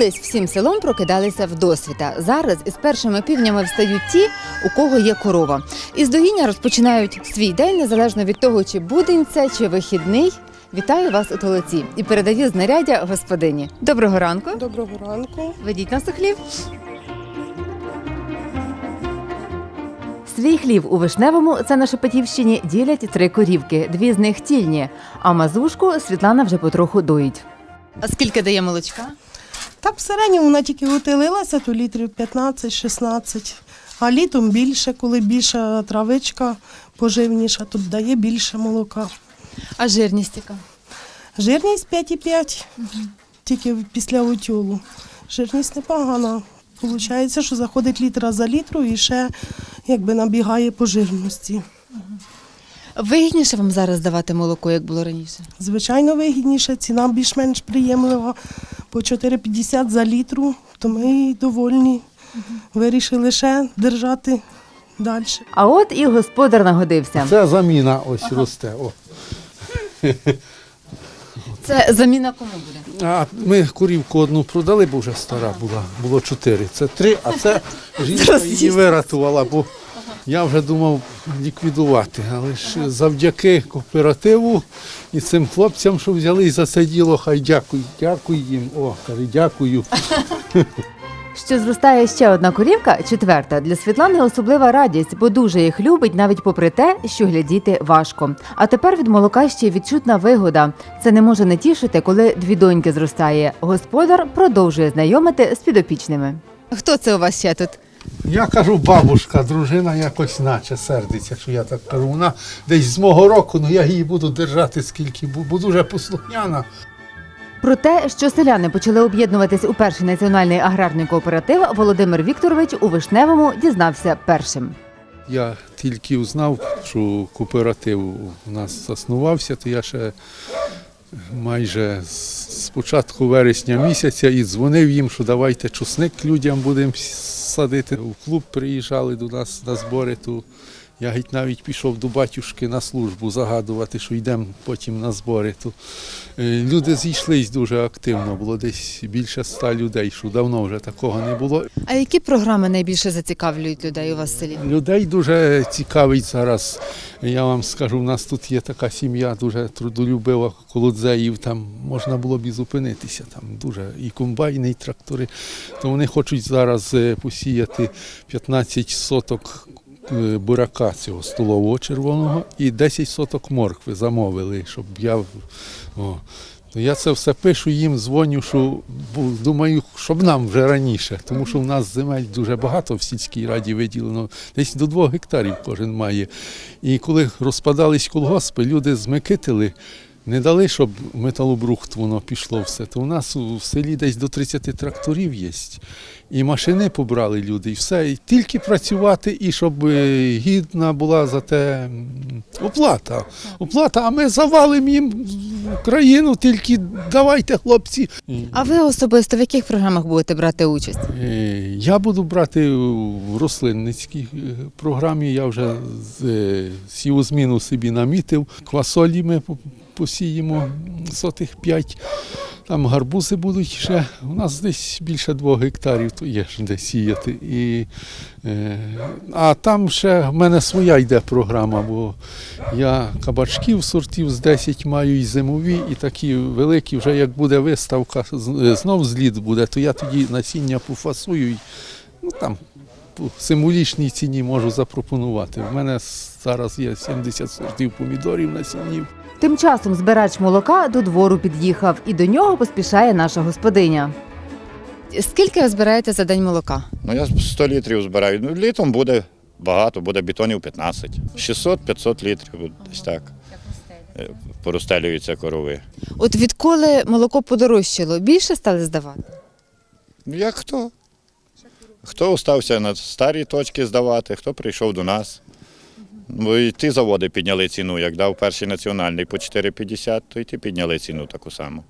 Колись всім селом прокидалися вдосвіта. Зараз із першими півнями встають ті, у кого є корова. Із доїння розпочинають свій день незалежно від того, чи будень це, чи вихідний. Вітаю вас у толоці і передаю знаряддя господині. Доброго ранку. Доброго ранку. Ведіть нас у хлів. Свій хлів у Вишневому це на Шепетівщині ділять три корівки. Дві з них тільні, а мазушку Світлана вже потроху доїть. А скільки дає молочка? Так в середньому вона тільки утилилася, то літрів 15-16. А літом більше, коли більша травичка поживніша, тут дає більше молока. А жирність яка? Жирність 5,5, тільки після утюлу. Жирність непогана. Получається, що заходить літра за літру і ще якби набігає по жирності. Вигідніше вам зараз давати молоко, як було раніше. Звичайно, вигідніше, ціна більш-менш приємлива. По 4,50 за літру, то ми довольні. Вирішили ще держати далі. А от і господар нагодився. Це заміна ось росте. О. Це заміна кому буде? А ми курівку одну продали, бо вже стара була. Було чотири. Це три, а це жінка її вирятувала, бо я вже думав ліквідувати. Але ж завдяки кооперативу і цим хлопцям, що взяли за це діло, хай дякую, дякую їм. О, каже, дякую. Що зростає ще одна корівка, четверта, для Світлани особлива радість, бо дуже їх любить, навіть попри те, що глядіти важко. А тепер від молока ще відчутна вигода. Це не може не тішити, коли дві доньки зростає. Господар продовжує знайомити з підопічними. Хто це у вас ще тут? Я кажу, бабушка, дружина якось наче сердиться, що я так кажу. Вона десь з мого року, ну я її буду держати скільки, бо, дуже послухняна. Про те, що селяни почали об'єднуватись у перший національний аграрний кооператив, Володимир Вікторович у Вишневому дізнався першим. Я тільки узнав, що кооператив у нас заснувався, то я ще майже з початку вересня місяця і дзвонив їм, що давайте чусник людям будемо садити. В клуб приїжджали до нас на збори, то я геть навіть пішов до батюшки на службу загадувати, що йдемо потім на збори. То е, люди зійшлись дуже активно, було десь більше ста людей, що давно вже такого не було. А які програми найбільше зацікавлюють людей у вас в селі? Людей дуже цікавить зараз. Я вам скажу, у нас тут є така сім'я, дуже трудолюбива колодзеїв. Там можна було б і зупинитися. Там дуже і комбайни, і трактори. То вони хочуть зараз е, посіяти 15 соток бурака цього столового червоного і 10 соток моркви замовили, щоб я. О. Я це все пишу їм, дзвоню, що думаю, щоб нам вже раніше, тому що в нас земель дуже багато в сільській раді виділено, десь до двох гектарів кожен має. І коли розпадались колгоспи, люди змикитили, не дали, щоб металобрухт воно пішло все. То у нас у селі десь до 30 тракторів є. І машини побрали люди, і все. І тільки працювати, і щоб е, гідна була за те оплата. Оплата, а ми завалимо їм країну, тільки давайте, хлопці. А ви особисто в яких програмах будете брати участь? Е, Я буду брати в рослинницькій е, програмі. Я вже з- е, сіву зміну собі намітив. Квасолі ми посіємо сотих п'ять. Там гарбузи будуть ще. У нас десь більше двох гектарів, то є ж де сіяти. І, е, а там ще в мене своя йде програма, бо я кабачків сортів з 10 маю і зимові, і такі великі, вже як буде виставка, знов зліт буде, то я тоді насіння пофасую. і, Ну там символічній ціні можу запропонувати. У мене зараз є 70 сортів помідорів насіннів. Тим часом збирач молока до двору під'їхав, і до нього поспішає наша господиня. Скільки ви збираєте за день молока? Ну, я 100 літрів збираю. Ну, літом буде багато, буде бетонів 15. 600-500 літрів, буде десь так. Е, Поростелюються корови. От відколи молоко подорожчало, більше стали здавати? Ну, Як хто? Хто остався на старі точки здавати, хто прийшов до нас. Бо і ті заводи підняли ціну, як дав перший національний по 4,50, то і ті підняли ціну таку саму.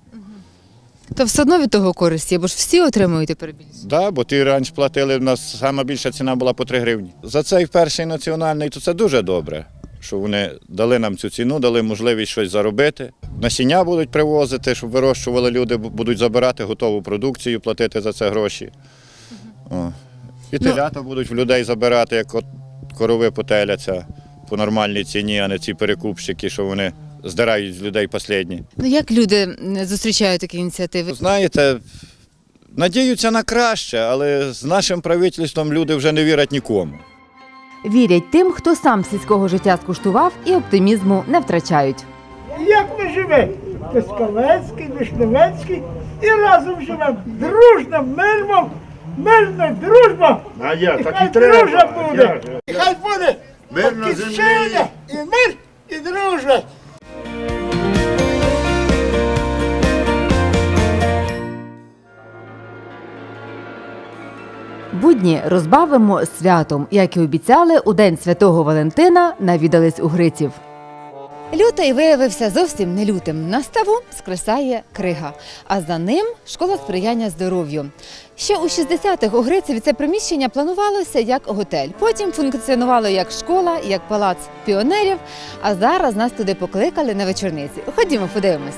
То все одно від того користь є, бо ж всі отримують тепер більше. Да, бо ті раніше платили, в нас сама більша ціна була по 3 гривні. За цей перший національний, то це дуже добре, що вони дали нам цю ціну, дали можливість щось заробити. насіння будуть привозити, щоб вирощували люди, будуть забирати готову продукцію, платити за це гроші. О. І телята будуть в людей забирати, як от корови потеляться по нормальній ціні, а не ці перекупщики, що вони здирають з людей останні. Ну як люди зустрічають такі ініціативи? Знаєте, надіються на краще, але з нашим правительством люди вже не вірять нікому. Вірять тим, хто сам сільського життя скуштував і оптимізму не втрачають. Як ми живемо? Пескалецький, Вишневецький і разом живемо. Дружно, мирно, мирно, дружба. А я, так і треба. дружба буде. Як хай буде Мир на землі! і мир, і дружба. Будні розбавимо святом, як і обіцяли, у день святого Валентина навідались у Гриців. Лютий виявився зовсім не лютим. На ставу скресає крига, а за ним школа сприяння здоров'ю. Ще у 60-х у Грицеві це приміщення планувалося як готель. Потім функціонувало як школа, як палац піонерів. А зараз нас туди покликали на вечорниці. Ходімо, подивимось.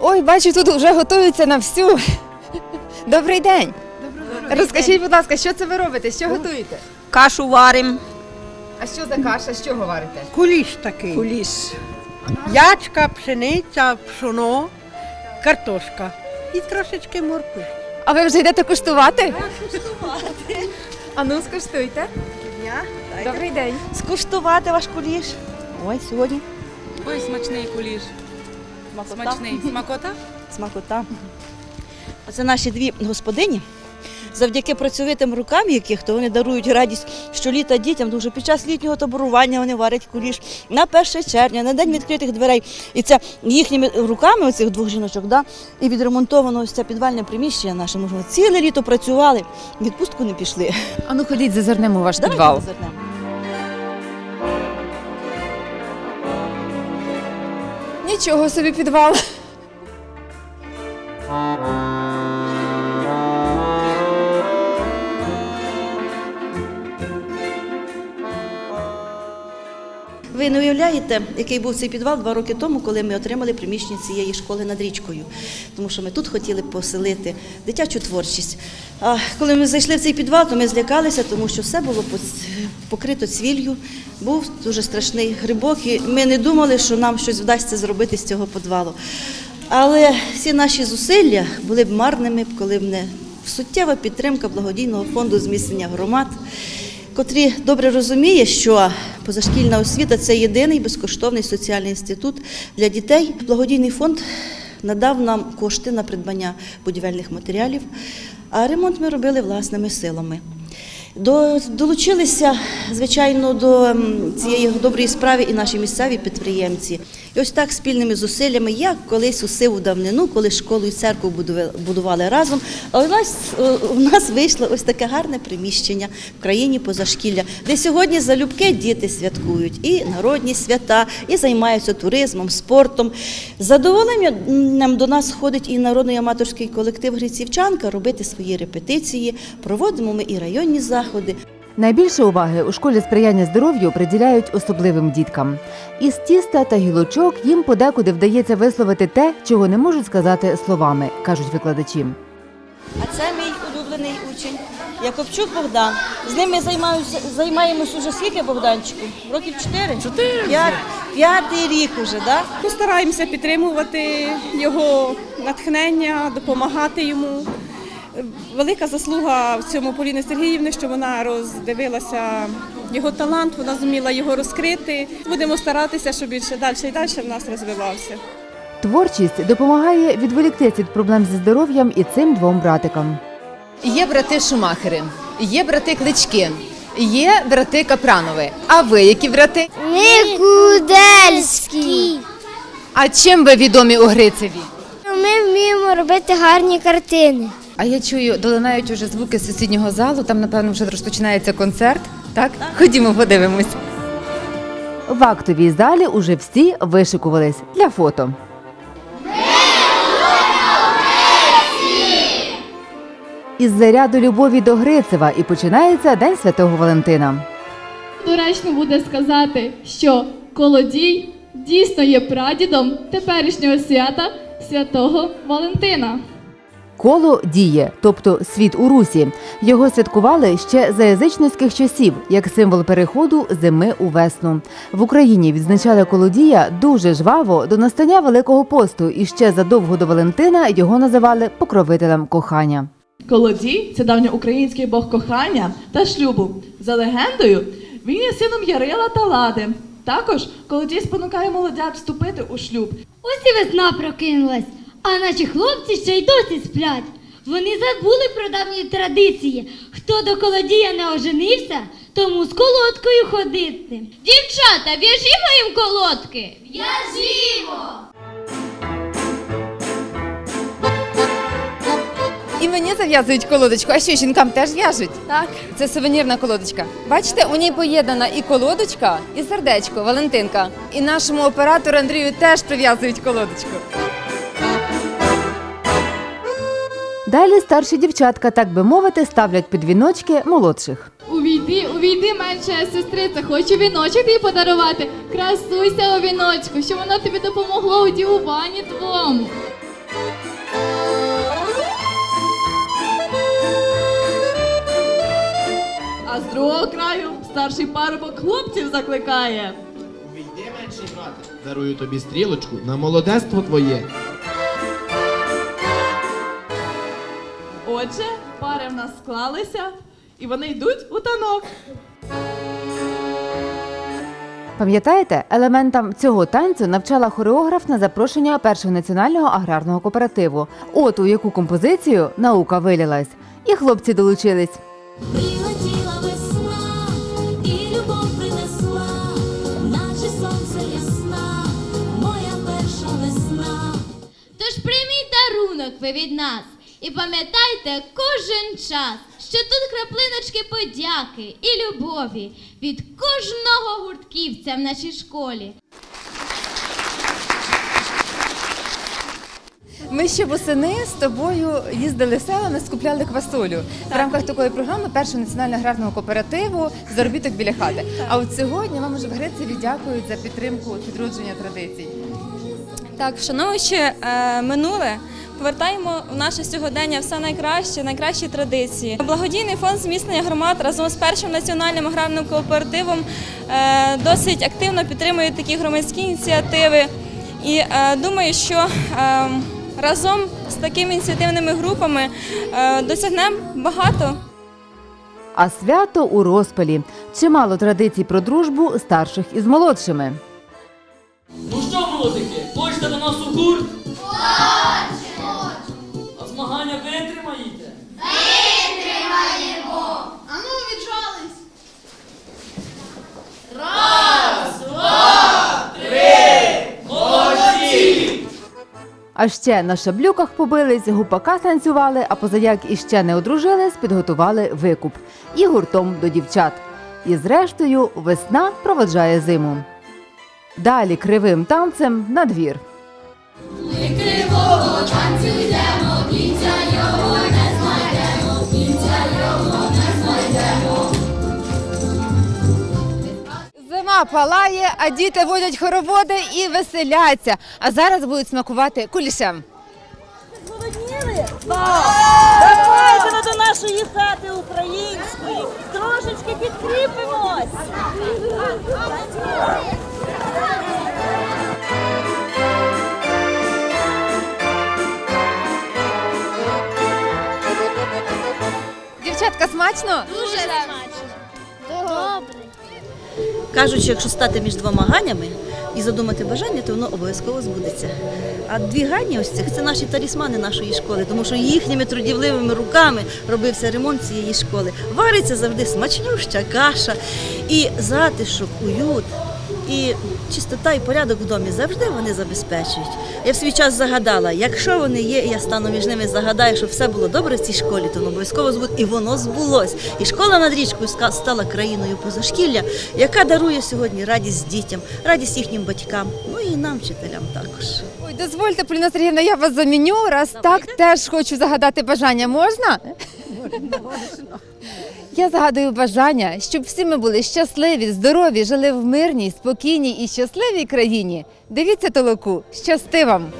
Ой, бачу, тут вже готуються на всю. Добрий день. Розкажіть, будь ласка, що це ви робите? Що готуєте? Кашу варимо. А що за каша? З чого варите? Куліш такий. Куліш. Ячка, пшениця, пшоно, картошка і трошечки моркви. А ви вже йдете куштувати? Куштувати. А ну скуштуйте. Добрий день. Скуштувати ваш куліш. Ой, сьогодні Ой, смачний куліш. Смачний. Смакота? смакота. Оце наші дві господині. Завдяки працьовитим рукам, яких то вони дарують радість щоліта дітям, тому що під час літнього таборування вони варять куліш на 1 червня, на день відкритих дверей. І це їхніми руками, оцих двох жіночок, да, і відремонтовано ось це підвальне приміщення наше. Ми ж ціле літо працювали, відпустку не пішли. А ну ходіть, зазирнемо ваш Давайте підвал. зазирнемо. Нічого собі підвал. Ви не уявляєте, який був цей підвал два роки тому, коли ми отримали приміщення цієї школи над річкою. Тому що ми тут хотіли поселити дитячу творчість. А коли ми зайшли в цей підвал, то ми злякалися, тому що все було покрито цвіллю, був дуже страшний грибок, і ми не думали, що нам щось вдасться зробити з цього підвалу. Але всі наші зусилля були б марними, коли б не суттєва підтримка благодійного фонду зміцнення громад котрі добре розуміє, що позашкільна освіта це єдиний безкоштовний соціальний інститут для дітей. Благодійний фонд надав нам кошти на придбання будівельних матеріалів, а ремонт ми робили власними силами. До, долучилися, звичайно, до цієї доброї справи і наші місцеві підприємці. І ось так спільними зусиллями, як колись у сиву давнину, коли школу і церкву будували, разом. А у нас, у нас вийшло ось таке гарне приміщення в країні позашкілля, де сьогодні залюбки діти святкують і народні свята, і займаються туризмом, спортом. З задоволенням до нас ходить і народний аматорський колектив Грицівчанка робити свої репетиції. Проводимо ми і районні заходи. Найбільше уваги у школі сприяння здоров'ю приділяють особливим діткам. Із тіста та гілочок їм подекуди вдається висловити те, чого не можуть сказати словами, кажуть викладачі. А це мій улюблений учень Якобчук Богдан. З ним ми займаємося, займаємось уже скільки Богданчику? Років чотири? Чотири. П'ятий рік уже, так? Да? Ми стараємося підтримувати його натхнення, допомагати йому. Велика заслуга в цьому Поліни Сергіївни, що вона роздивилася його талант, вона зуміла його розкрити. Будемо старатися, щоб більше далі і далі в нас розвивався. Творчість допомагає відволіктися від проблем зі здоров'ям і цим двом братикам. Є брати Шумахери, є брати Клички, є брати Капранови. А ви які брати? Никудельський. А чим ви відомі у Грицеві? Ми вміємо робити гарні картини. А я чую, долинають уже звуки з сусіднього залу. Там, напевно, вже розпочинається концерт. Так? Ходімо, подивимось. В актовій залі уже всі вишикувались для фото. Із заряду любові до Грицева і починається День Святого Валентина. доречно буде сказати, що колодій дійсно є прадідом теперішнього свята святого Валентина. Коло діє, тобто світ у Русі. Його святкували ще за язичницьких часів, як символ переходу зими у весну. В Україні відзначали колодія дуже жваво до настання Великого посту, і ще задовго до Валентина його називали покровителем кохання. Колодій це давньоукраїнський бог кохання та шлюбу. За легендою, він є сином Ярила та Лади. Також колодій спонукає молодят вступити у шлюб. Ось і весна прокинулась, а наші хлопці ще й досі сплять. Вони забули про давні традиції. Хто до колодія не оженився, тому з колодкою ходити. Дівчата, в'яжімо їм колодки. В'яжімо! І мені зав'язують колодочку, а що жінкам теж в'яжуть? Так. Це сувенірна колодочка. Бачите, у ній поєднана і колодочка, і сердечко, Валентинка. І нашому оператору Андрію теж прив'язують колодочку. Далі старші дівчатка, так би мовити, ставлять під віночки молодших. Увійди, увійди, менша сестриця, хочу віночок тобі подарувати. Красуйся у віночку, щоб воно тобі допомогло у дівуванні твому. А з другого краю старший парубок хлопців закликає. Увійди менший брате, дарую тобі стрілочку на молодецтво твоє. Отже, пари в нас склалися, і вони йдуть у танок. Пам'ятаєте, елементам цього танцю навчала хореограф на запрошення першого національного аграрного кооперативу. От у яку композицію наука вилілась. І хлопці долучились. Прилетіла весна і любов принесла, наче сонце ясна, моя перша весна. Тож прийміть дарунок ви від нас і пам'ятайте кожен час, що тут краплиночки подяки і любові від кожного гуртківця в нашій школі. Ми ще восени з тобою їздили селами, скупляли квасолю в рамках такої програми першого національного аграрного кооперативу заробіток біля хати. А от сьогодні вам уже в Греції дякують за підтримку відродження традицій. Так, вшановуючи е, минуле, повертаємо в наше сьогодення все найкраще, найкращі традиції. Благодійний фонд зміцнення громад разом з першим національним аграрним кооперативом е, досить активно підтримує такі громадські ініціативи. І е, думаю, що е, разом з такими ініціативними групами досягнемо багато. А свято у розпалі. Чимало традицій про дружбу старших із молодшими. Ну що, молодики, хочете до нас у гурт? А ще на шаблюках побились, гупака танцювали, а позаяк іще не одружились, підготували викуп і гуртом до дівчат. І зрештою весна проводжає зиму. Далі кривим танцем на двір. Ми криво танцюємо, Зима палає, а діти водять хороводи і веселяться. А зараз будуть смакувати кулішем. Давайте до нашої хати української. Трошечки підкріпимось. Дівчатка, смачно? Дуже смачно. Добре. Кажуть, що якщо стати між двома ганями і задумати бажання, то воно обов'язково збудеться. А дві гані ось цих це наші талісмани нашої школи, тому що їхніми трудівливими руками робився ремонт цієї школи. Вариться завжди смачнюща каша і затишок, уют. І чистота і порядок в домі завжди вони забезпечують. Я в свій час загадала, якщо вони є, і я стану між ними, загадаю, щоб все було добре в цій школі, то воно обов'язково збуде. І воно збулось. І школа над річкою стала країною позашкілля, яка дарує сьогодні радість дітям, радість їхнім батькам, ну і нам, вчителям також. Ой, дозвольте, Поліна Сергіївна, я вас заміню. Раз так теж хочу загадати бажання. Можна? Я загадую бажання, щоб всі ми були щасливі, здорові, жили в мирній, спокійній і щасливій країні. Дивіться толоку. Щасти вам!